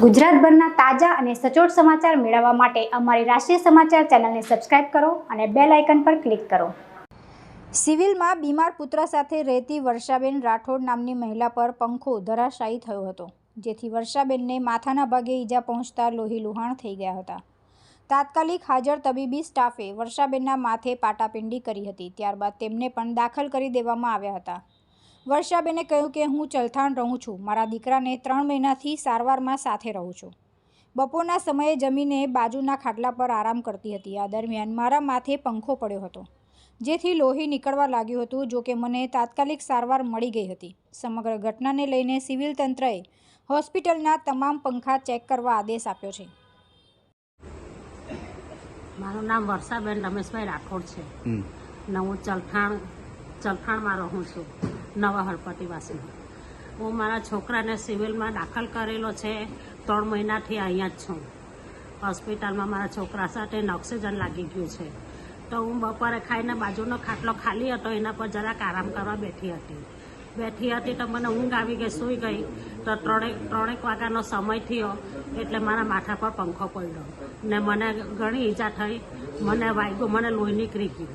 ગુજરાતભરના તાજા અને સચોટ સમાચાર મેળવવા માટે અમારી રાષ્ટ્રીય સમાચાર ચેનલને સબસ્ક્રાઇબ કરો અને બેલ આઇકન પર ક્લિક કરો. સિવિલમાં બીમાર પુત્ર સાથે રહેતી વર્ષાબેન રાઠોડ નામની મહિલા પર પંખો ધરાશાયી થયો હતો, જેથી વર્ષાબેનને માથાના ભાગે ઈજા પહોંચતા લોહી લુહાણ થઈ ગયા હતા. તાત્કાલિક હાજર તબીબી સ્ટાફે વર્ષાબેનના માથે પાટાપિંડી કરી હતી, ત્યારબાદ તેમને પણ દાખલ કરી દેવામાં આવ્યા હતા. વર્ષાબેને કહ્યું કે હું ચલથાણ રહું છું. મારા દીકરાને ત્રણ મહિનાથી સારવારમાં સાથે રહું છું. બપોરના સમયે જમીને બાજુના ખાટલા પર આરામ કરતી હતી. આ દરમિયાન મારા માથે પંખો પડ્યો હતો જેથી લોહી નીકળવા લાગ્યું હતું જો કે મને તાત્કાલિક સારવાર મળી ગઈ હતી. સમગ્ર ઘટનાને લઈને સિવિલ તંત્રએ હોસ્પિટલના તમામ પંખા ચેક કરવા આદેશ આપ્યો છે. મારું નામ વર્ષાબેન રમેશભાઈ રાઠોડ છે. ને હું ચલથાણ ચલથાણમાં રહું છું. નવા હળપતિવાસીમાં હું મારા છોકરાને સિવિલમાં દાખલ કરેલો છે, ત્રણ મહિનાથી અહીંયા જ છું. હોસ્પિટલમાં મારા છોકરા સાથે ઓક્સિજન લાગી ગયું છે. તો હું બપોરે ખાઈને બાજુનો ખાટલો ખાલી હતો, એના પર જરાક આરામ કરવા બેઠી હતી. બેઠી હતી તો મને ઊંઘ આવી ગઈ, સૂઈ ગઈ. તો ત્રણેક ત્રણેક વાગ્યાનો સમય થયો, એટલે મારા માથા પર પંખો પડ્યો. ને મને ઘણી ઈજા થઈ, મને વાગ્યું મને લોહી નીકળી ગયું.